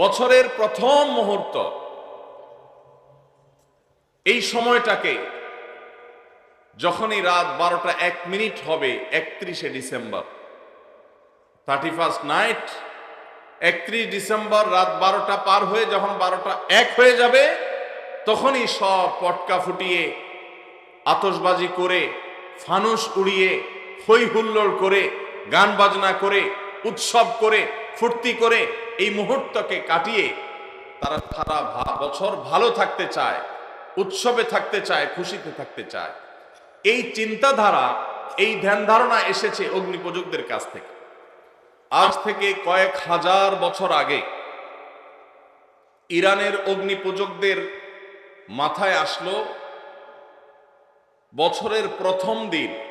বছরের প্রথম মুহূর্ত। এই সময়টাকে যখনই রাত বারোটা এক মিনিট হবে, একত্রিশে ডিসেম্বর। থার্টি ফার্স্ট নাইট একত্রিশ ডিসেম্বর রাত বারোটা পার হয়ে যখন বারোটা এক হয়ে যাবে, তখনই সব পটকা ফুটিয়ে আতসবাজি করে, ফানুস উড়িয়ে হই হুল্লোড় করে, গান বাজনা করে উৎসব করে, ফুর্তি করে এই মুহূর্তকে কাটিয়ে তারা সারা বছর ভালো থাকতে চায়, উৎসবে থাকতে চায়, খুশিতে থাকতে চায়। এই চিন্তাধারা, এই ধ্যান ধারণা এসেছে অগ্নিপূজকদের কাছ থেকে। আজ থেকে কয়েক হাজার বছর আগে ইরানের অগ্নিপূজকদের মাথায় আসলো বছরের প্রথম দিন।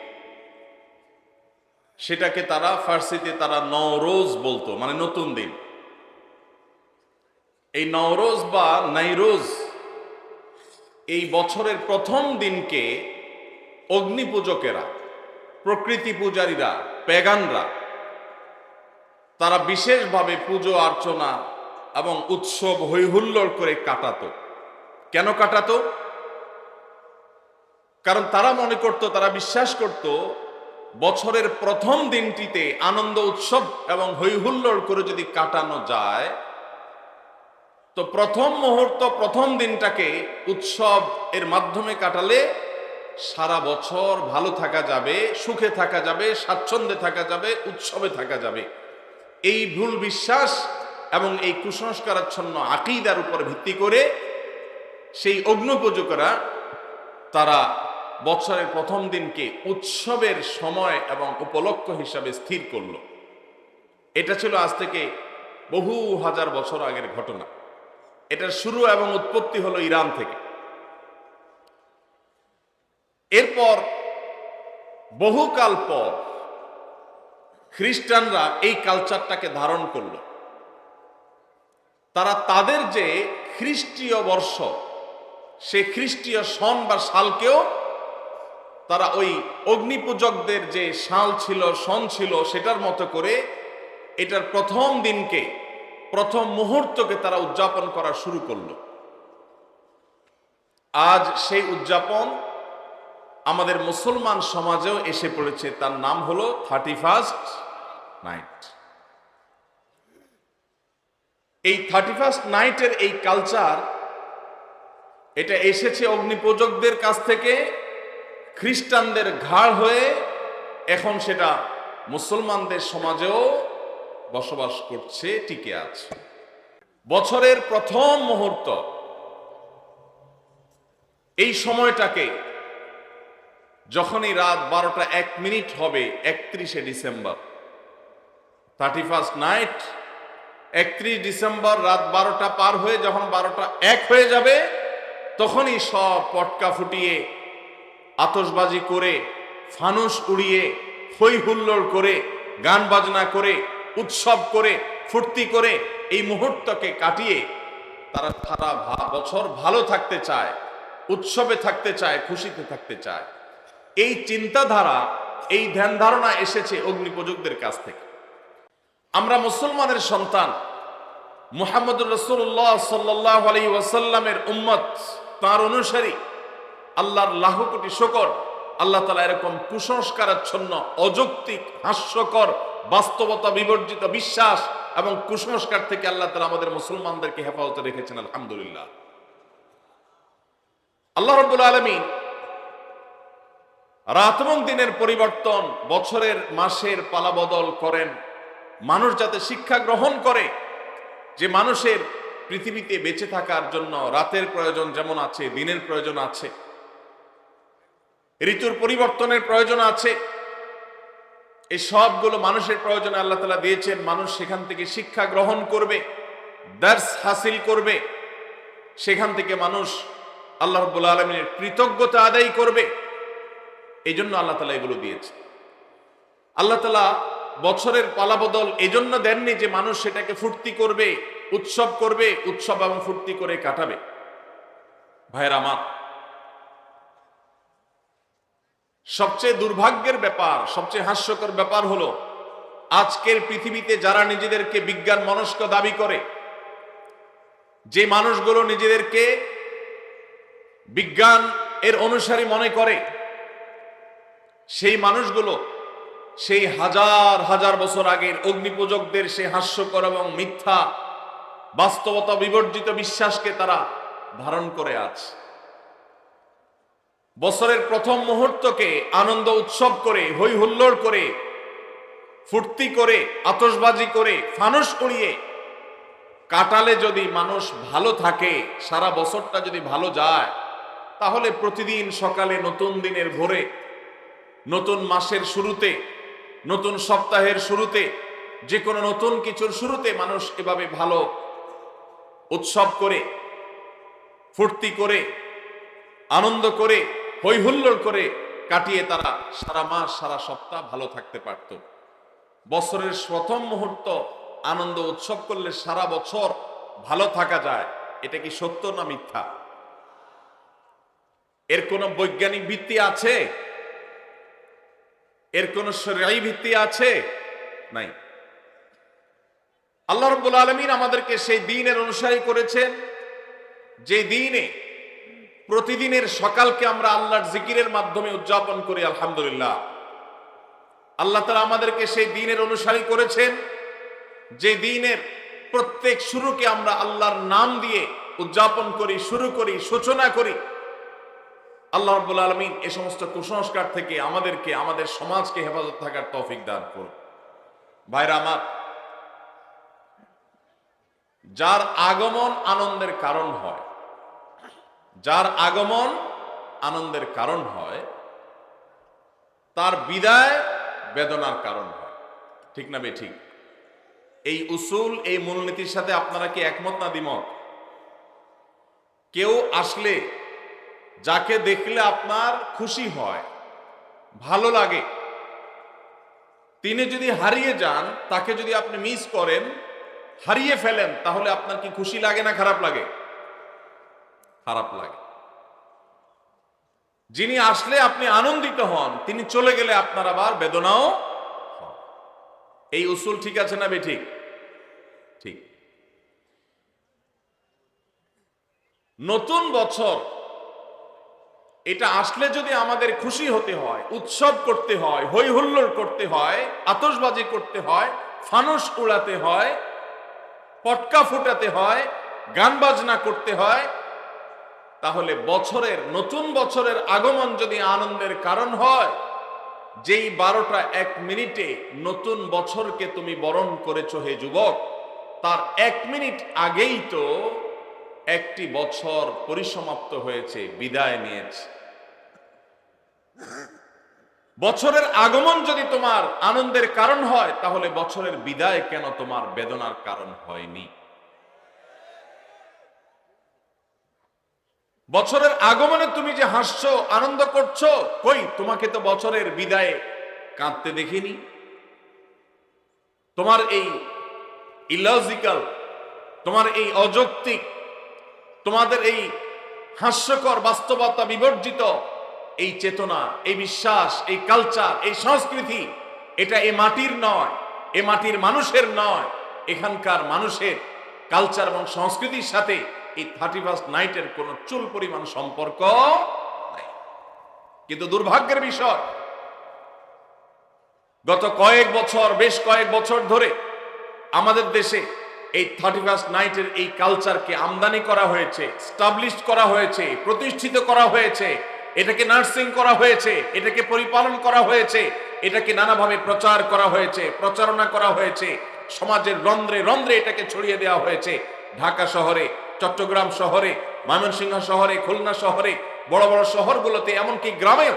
সেটাকে তারা ফার্সিতে তারা নওরোজ বলতো মানে নতুন দিন। এই নওরোজ বা নাইরোজ এই বছরের প্রথম দিনকে অগ্নিপূজকেরা, প্রকৃতি পূজারীরা পেগানরা তারা বিশেষভাবে পুজো অর্চনা এবং উৎসব হৈহুল্লোড় করে কাটাতো। কেন কাটাতো? কারণ তারা মনে করত, তারা বিশ্বাস করত বছরের প্রথম দিনটিতে আনন্দ উৎসব এবং হৈহুল্লোড় করে যদি কাটানো যায়, তো প্রথম মুহূর্ত, প্রথম দিনটাকে উৎসব এর মাধ্যমে কাটালে সারা বছর ভালো থাকা যাবে, সুখে থাকা যাবে, স্বাচ্ছন্দ্যে থাকা যাবে, উৎসবে থাকা যাবে। এই ভুল বিশ্বাস এবং এই কুসংস্কারাচ্ছন্ন আকিদার উপর ভিত্তি করে সেই অগ্নপূজকরা তারা বছরের প্রথম দিনকে উৎসবের সময় এবং উপলক্ষ হিসাবে স্থির করল। এটা ছিল আজ থেকে বহু হাজার বছর আগের ঘটনা। এটার শুরু এবং উৎপত্তি হলো ইরান থেকে। এরপর বহুকাল পর খ্রিস্টানরা এই কালচারটাকে ধারণ করল। তারা তাদের যে খ্রিস্টীয় বর্ষ, সে খ্রিস্টীয় সন বা সালকেও তারা ওই অগ্নিপূজকদের যে শাল ছিল সন ছিল, সেটার মতো করে এটার প্রথম দিনকে, প্রথম মুহূর্তকে তারা উদযাপন করা শুরু করল। আজ সেই উদযাপন আমাদের মুসলমান সমাজেও এসে পড়েছে। তার নাম হলো থার্টি ফার্স্ট নাইট। এই থার্টি ফার্স্ট নাইটের এই কালচার, এটা এসেছে অগ্নিপূজকদের কাছ থেকে। খ্রিস্টানদের ঘাড় হয়ে এখন সেটা মুসলমানদের সমাজেও বসবাস করছে, টিকে আছে। বছরের প্রথম মুহূর্ত এই সময়টাকে যখনই রাত বারোটা এক মিনিট হবে, একত্রিশে ডিসেম্বর থার্টি ফার্স্ট নাইট একত্রিশ ডিসেম্বর রাত বারোটা পার হয়ে যখন বারোটা এক হয়ে যাবে, তখনই সব পটকা ফুটিয়ে আতসবাজি করে, ফানুস উড়িয়ে হই হুল্লোড় করে, গান বাজনা করে, উৎসব করে, ফুর্তি করে এই মুহূর্তকে কাটিয়ে তারা সারা বছর ভালো থাকতে চায়, উৎসবে থাকতে চায়, খুশিতে থাকতে চায়। এই চিন্তাধারা, এই ধ্যান ধারণা এসেছে অগ্নিপূজকদের কাছ থেকে। আমরা মুসলমানের সন্তান, মুহাম্মদুর রসুল্লাহ সাল্লাহ আলী ওয়াসাল্লামের উম্মত, তার অনুসারী আল্লাহর লাখ কোটি শকর, আল্লাহ তালা এরকম কুসংস্কারাচ্ছন্ন, অযৌক্তিক, হাস্যকর, বাস্তবতা বিবর্জিত বিশ্বাস এবং কুসংস্কার থেকে আল্লাহ তালা আমাদের মুসলমানদেরকে হেফাজতে রেখেছেন, আলহামদুলিল্লাহ। আল্লাহ রব্বুল আলমী রাত এবং দিনের পরিবর্তন, বছরের, মাসের পালাবদল করেন। মানুষ যাতে শিক্ষা গ্রহণ করে, যে মানুষের পৃথিবীতে বেঁচে থাকার জন্য রাতের প্রয়োজন যেমন আছে, দিনের প্রয়োজন আছে ঋতুর পরিবর্তনের প্রয়োজন আছে। এই সবগুলো মানুষের প্রয়োজনে আল্লাহ তালা দিয়েছেন। মানুষ সেখান থেকে শিক্ষা গ্রহণ করবে, দার্স হাসিল করবে। সেখান থেকে মানুষ আল্লাহ রব্বুল আলমিনের কৃতজ্ঞতা আদায় করবে। এই জন্য আল্লাহ তালা এগুলো দিয়েছে আল্লাহ তালা বছরের পালাবদল এজন্য দেননি যে মানুষ সেটাকে ফুর্তি করবে, উৎসব করবে, উৎসব এবং ফুর্তি করে কাটাবে। ভাইয়ের আমার সবচেয়ে দুর্ভাগ্যের ব্যাপার, সবচেয়ে হাস্যকর ব্যাপার হলো, আজকের পৃথিবীতে যারা নিজেদেরকে বিজ্ঞান মনস্ক দাবি করে, যে মানুষগুলো নিজেদেরকে বিজ্ঞান এর অনুসারী মনে করে, সেই মানুষগুলো সেই হাজার হাজার বছর আগের অগ্নিপূজকদের সেই হাস্যকর এবং মিথ্যা বাস্তবতা বিবর্জিত বিশ্বাসকে তারা ধারণ করে আছে বছরের প্রথম মুহূর্তকে আনন্দ উৎসব করে হই হুল্লোড় করে, ফুর্তি করে আতসবাজি করে ফানুস উড়িয়ে কাটালে যদি মানুষ ভালো থাকে, সারা বছরটা যদি ভালো যায়, তাহলে প্রতিদিন সকালে নতুন দিনের ভোরে, নতুন মাসের শুরুতে, নতুন সপ্তাহের শুরুতে যে কোনো নতুন কিছুর শুরুতে মানুষ এভাবে ভালো উৎসব করে, ফুর্তি করে, আনন্দ করে হৈহুল্লোড় করে কাটিয়ে তারা সারা মাস, সারা সপ্তাহ ভালো থাকতে পারত। বছরের প্রথম মুহূর্ত আনন্দ উৎসব করলে সারা বছর ভালো থাকা যায়, এটা কি সত্য না মিথ্যা? এর কোনো বৈজ্ঞানিক ভিত্তি আছে? এর কোন শরীয়ী ভিত্তি আছে? নাই। আল্লাহ রব্বুল আলমিন আমাদেরকে সেই দিনের অনুসারী করেছেন, যে দিনে প্রতিদিনের সকালকে আমরা আল্লাহর জিকিরের মাধ্যমে উদযাপন করি, আলহামদুলিল্লাহ। আল্লাহ তালা আমাদেরকে সেই দিনের অনুসারী করেছেন, যে দিনের প্রত্যেক শুরুকে আমরা আল্লাহর নাম দিয়ে উদযাপন করি, শুরু করি, সূচনা করি। আল্লাহ রব্বুল আলমিন এ সমস্ত কুসংস্কার থেকে আমাদেরকে, আমাদের সমাজকে হেফাজত থাকার তৌফিক দান করুন। ভাইরা আমার, যার আগমন আনন্দের কারণ হয় যার আগমন আনন্দের কারণ হয়, তার বিদায় বেদনার কারণ হয়। ঠিক না বে ঠিক? এই উসুল, এই মূলনীতির সাথে আপনারা কি একমত না দ্বিমত? কেউ আসলে যাকে দেখলে আপনার খুশি হয়, ভালো লাগে, তিনি যদি হারিয়ে যান, তাকে যদি আপনি মিস করেন, হারিয়ে ফেলেন, তাহলে আপনার কি খুশি লাগে না খারাপ লাগে? খারাপ লাগে। যিনি আসলে আপনি আনন্দিত হন, তিনি চলে গেলে আপনার আবার বেদনাও। এই উসুল ঠিক আছে না বে ঠিক? নতুন বছর, এটা আসলে যদি আমাদের খুশি হতে হয়, উৎসব করতে হয় হই হুল্লোড় করতে হয়, আতশবাজি করতে হয়, ফানুস উড়াতে হয়, পটকা ফুটাতে হয়, গান বাজনা করতে হয় তাহলে বছরের, নতুন বছরের আগমন যদি আনন্দের কারণ হয়, যেই বারোটা এক মিনিটে নতুন বছরকে তুমি বরণ করেছ হে যুবক, তার এক মিনিট আগেই তো একটি বছর পরিসমাপ্ত হয়েছে, বিদায় নিয়েছে। বছরের আগমন যদি তোমার আনন্দের কারণ হয়, তাহলে বছরের বিদায় কেন তোমার বেদনার কারণ হয়নি? বছরের আগমনে তুমি যে হাসছো, আনন্দ করছ, কই? তোমাকে তো বছরের বিদায়ে কাঁদতে দেখিনি। তোমার এই ইলজিক্যাল তোমার এই অযৌক্তিক, তোমাদের এই হাস্যকর বাস্তবতা বিবর্জিত, এই চেতনা, এই বিশ্বাস, এই কালচার এই সংস্কৃতি, এটা এ মাটির নয়, এ মাটির মানুষের নয়, এখানকার মানুষের কালচার এবং সংস্কৃতির সাথে এই থার্টি ফার্স্ট নাইটের কোনো চুল পরিমাণ সম্পর্ক নাই। কিন্তু দুর্ভাগ্যের বিষয়, গত কয়েক বছর, বেশ কয়েক বছর ধরে আমাদের দেশে এই থার্টি ফার্স্ট নাইটের এই কালচারকে আমদানি করা হয়েছে স্টাবলিশ করা হয়েছে, প্রতিষ্ঠিত করা হয়েছে, এটাকে নার্সিং করা হয়েছে, এটাকে পরিপালন করা হয়েছে, এটাকে নানাভাবে প্রচার করা হয়েছে, প্রচারণা করা হয়েছে, সমাজের রন্ধ্রে রন্ধ্রে এটাকে ছড়িয়ে দেওয়া হয়েছে। ঢাকা শহরে চট্টগ্রাম শহরে, ময়মনসিংহ শহরে, খুলনা শহরে, বড় বড় শহরগুলোতে, এমনকি গ্রামেও।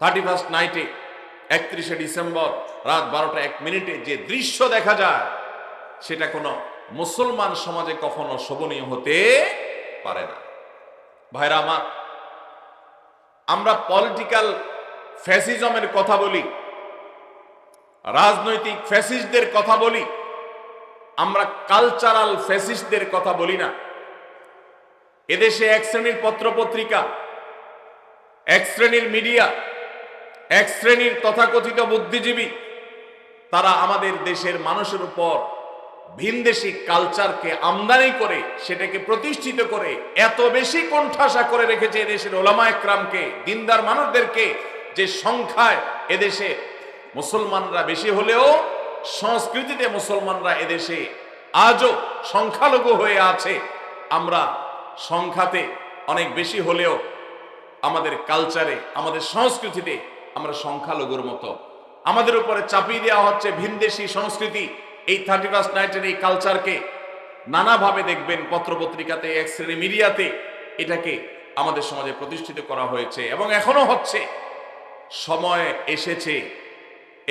থার্টি ফার্স্ট নাইটে একত্রিশে ডিসেম্বর, রাত বারোটা এক মিনিটে যে দৃশ্য দেখা যায়, সেটা কোনো মুসলমান সমাজে কখনো শোভনীয় হতে পারে না। ভাইরা আমার, আমরা পলিটিক্যাল ফ্যাসিজমের কথা বলি, রাজনৈতিক ফ্যাসিস্টদের কথা বলি আমরা কালচারাল ফ্যাসিস্টদের কথা বলি না। এদেশে এক শ্রেণির পত্রপত্রিকা, এক শ্রেণির মিডিয়া, এক শ্রেণির তথাকথিত বুদ্ধিজীবী, তারা আমাদের দেশের মানুষের উপর ভিনদেশি কালচারকে আমদানি করে, সেটাকে প্রতিষ্ঠিত করে, এত বেশি কোণঠাসা করে রেখেছে এদেশের ওলামা একরামকে, দিনদার মানুষদেরকে, যে সংখ্যায় এদেশে মুসলমানরা বেশি হলেও সংস্কৃতিতে মুসলমানরা এদেশে আজও সংখ্যালঘু হয়ে আছে। আমরা সংখ্যাতে অনেক বেশি হলেও আমাদের কালচারে আমাদের সংস্কৃতিতে আমরা সংখ্যালঘুর মতো। আমাদের উপরে চাপিয়ে দেওয়া হচ্ছে ভিনদেশি সংস্কৃতি। এই থার্টি ফার্স্ট নাইটের এই কালচারকে নানাভাবে দেখবেন পত্রপত্রিকাতে এক শ্রেণি মিডিয়াতে এটাকে আমাদের সমাজে প্রতিষ্ঠিত করা হয়েছে এবং এখনও হচ্ছে। সময় এসেছে।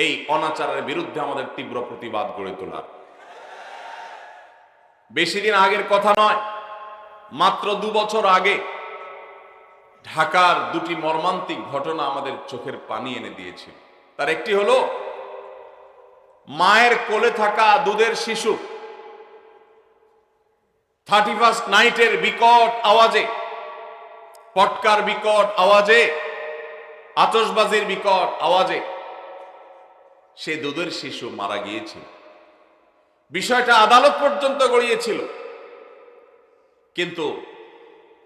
এই অনাচারের বিরুদ্ধে আমাদের তীব্র প্রতিবাদ গড়ে তোলার বেশি দিন আগের কথা নয়, মাত্র দু বছর আগে ঢাকার দুটি মর্মান্তিক ঘটনা আমাদের চোখের পানি এনে দিয়েছিল। তার একটি হলো, মায়ের কোলে থাকা দুধের শিশু থার্টি ফার্স্ট নাইটের বিকট আওয়াজে, পটকার বিকট আওয়াজে আতসবাজির বিকট আওয়াজে সে দুধের শিশু মারা গিয়েছিল। বিষয়টা আদালত পর্যন্ত গড়িয়েছিল। কিন্তু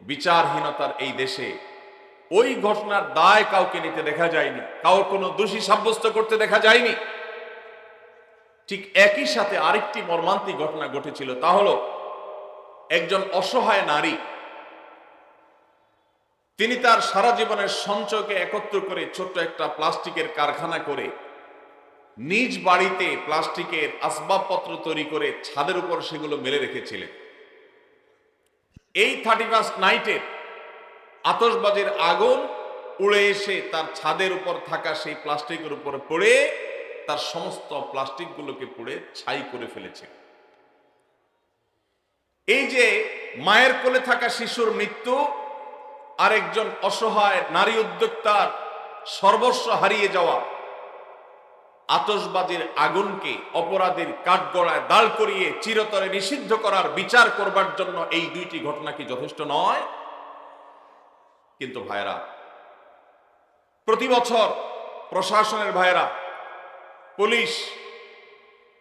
বিচারহীনতার এই দেশে ওই ঘটনার দায় কাউকে নিতে দেখা যায়নি। কাউর কোনো দোষী সাব্যস্ত করতে দেখা যায়নি। ঠিক একই সাথে আরেকটি মর্মান্তিক ঘটনা ঘটেছিল, তা হলো একজন অসহায় নারী। তিনি তার সারা জীবনের সঞ্চয়কে একত্র করে ছোট্ট একটা প্লাস্টিকের কারখানা করে নিজ বাড়িতে প্লাস্টিকের আসবাবপত্র তৈরি করে ছাদের উপর সেগুলো মেলে রেখেছিলেন। এই থার্টি ফার্স্ট নাইটের আতসবাজির আগুন উড়ে এসে তার ছাদের উপর থাকা সেই প্লাস্টিকের উপর পড়ে তার সমস্ত প্লাস্টিকগুলোকে পুড়ে ছাই করে ফেলেছে। এই যে মায়ের কোলে থাকা শিশুর মৃত্যু, আরেকজন অসহায় নারী উদ্যোক্তার সর্বস্ব হারিয়ে যাওয়া আতসবাজির আগুনকে অপরাধের কাঠগড়ায় দাঁড় করিয়ে চিরতরে নিষিদ্ধ করার বিচার করবার জন্য এই দুইটি ঘটনা কি যথেষ্ট নয়? কিন্তু ভাইরা প্রতি বছর প্রশাসনের ভাইরা পুলিশ,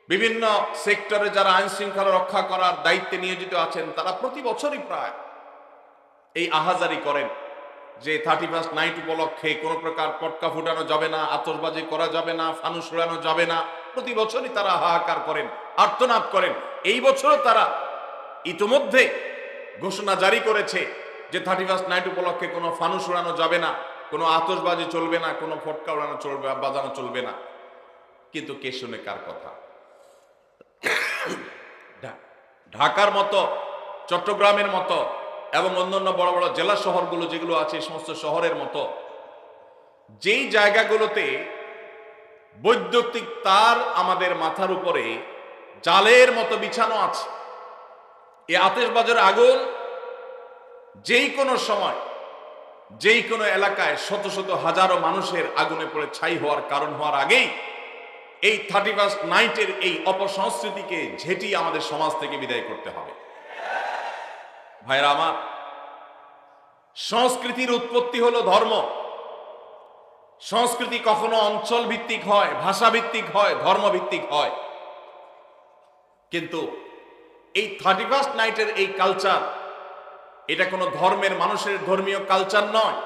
বিভিন্ন সেক্টরে যারা আইন শৃঙ্খলা রক্ষা করার দায়িত্বে নিয়োজিত আছেন, তারা প্রতি বছরই প্রায় এই আহাজারি করেন। যে থার্টি ফার্স্ট নাইট উপলক্ষে কোনো প্রকার পটকা ফুটানো যাবে না আতসবাজি করা যাবে না, ফানুস উড়ানো যাবে না। প্রতি বছরই তারা হাহাকার করেন, আর্তনাদ করেন। এই বছরও তারা ইতোমধ্যে ঘোষণা জারি করেছে যে থার্টি ফার্স্ট নাইট উপলক্ষে কোনো ফানুস উড়ানো যাবে না, কোনো আতসবাজি চলবে না, কোনো ফটকা উড়ানো চলবে, বাজানো চলবে না। কিন্তু কে শুনে কার কথা? ঢাকার মতো, চট্টগ্রামের মতো এবং অন্যান্য বড় বড় জেলা শহরগুলো যেগুলো আছে, এই সমস্ত শহরের মতো, যেই জায়গাগুলোতে বৈদ্যুতিক তার আমাদের মাথার উপরে জালের মতো বিছানো আছে, এই আতেশবাজার আগুন যেই কোনো সময়, যেই কোনো এলাকায় শত শত হাজারো মানুষের আগুনে পড়ে ছাই হওয়ার কারণ হওয়ার আগেই এই থার্টি ফার্স্ট নাইটের এই অপসংস্কৃতিকে ঝেঁটিয়ে আমাদের সমাজ থেকে বিদায় করতে হবে। ভাইরা আমার সংস্কৃতির উৎপত্তি হলো ধর্ম। সংস্কৃতি কখনো অঞ্চল ভিত্তিক হয় ভাষা ভিত্তিক হয় ধর্ম ভিত্তিক হয়। কিন্তু এই থার্টি ফার্স্ট নাইটের এই কালচার এটা কোনো ধর্মের, মানুষের ধর্মীয় কালচার নয়।